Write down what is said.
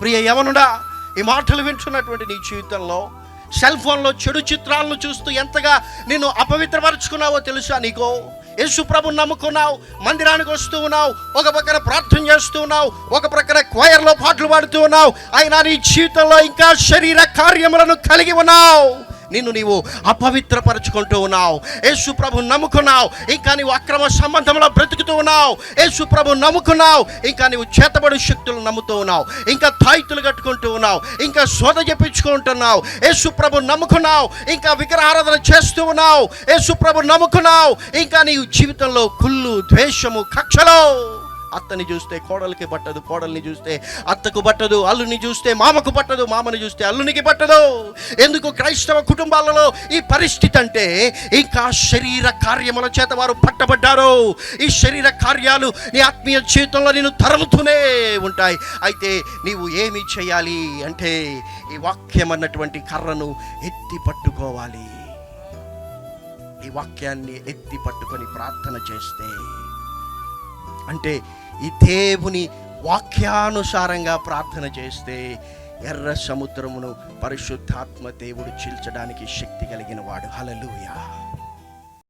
ప్రియ యవనుడా ఈ మాటలు వింటున్నటువంటి నీ జీవితంలో సెల్ ఫోన్లో చెడు చిత్రాలను చూస్తూ ఎంతగా నిన్ను అపవిత్రపరుచుకున్నావో తెలుసా నీకు? యేసు ప్రభు నమ్ముకున్నావు మందిరానికి వస్తూ ఉన్నావు ఒక ప్రక్కన ప్రార్థన చేస్తూ ఉన్నావు ఒక ప్రక్కన క్వయర్లో పాటలు పాడుతూ ఉన్నావు. అయినా నీ జీవితంలో ఇంకా శరీర కార్యములను కలిగి ఉన్నావు. నిన్ను నీవు అపవిత్రపరుచుకుంటూ ఉన్నావు. యేసు ప్రభు నమ్ముకున్నావు. ఇంకా నీవు అక్రమ సంబంధంలో బ్రతుకుతూ ఉన్నావు. యేసు ప్రభు నమ్ముకున్నావు. ఇంకా నీవు చేతబడి శక్తులు నమ్ముతూ ఉన్నావు. ఇంకా తాయితులు కట్టుకుంటూ ఉన్నావు. ఇంకా శోధ చెప్పించుకుంటున్నావు యేసు ప్రభు నమ్ముకున్నావు. ఇంకా విగ్రహారాధన చేస్తూ ఉన్నావు. యేసు ప్రభు నమ్ముకున్నావు. ఇంకా నీ జీవితంలో కుళ్ళు ద్వేషము కక్షలో. అత్తని చూస్తే కోడలికి పట్టదు కోడల్ని చూస్తే అత్తకు పట్టదు అల్లుని చూస్తే మామకు పట్టదు మామని చూస్తే అల్లునికి పట్టదు. ఎందుకు క్రైస్తవ కుటుంబాలలో ఈ పరిస్థితి అంటే ఇంకా శరీర కార్యముల చేత వారు పట్టబడ్డారు. ఈ శరీర కార్యాలు నీ ఆత్మీయ జీవితంలో నేను తరుముతూనే ఉంటాయి. అయితే నీవు ఏమి చేయాలి అంటే ఈ వాక్యం అన్నటువంటి కర్రను ఎత్తి పట్టుకోవాలి. ఈ వాక్యాన్ని ఎత్తి పట్టుకొని ప్రార్థన చేస్తే అంటే ఈ దేవుని వాక్యానుసారంగా ప్రార్థన చేస్తే ఎర్ర సముద్రమును పరిశుద్ధాత్మ దేవుడు చీల్చడానికి శక్తి కలిగిన వాడు హలలుయా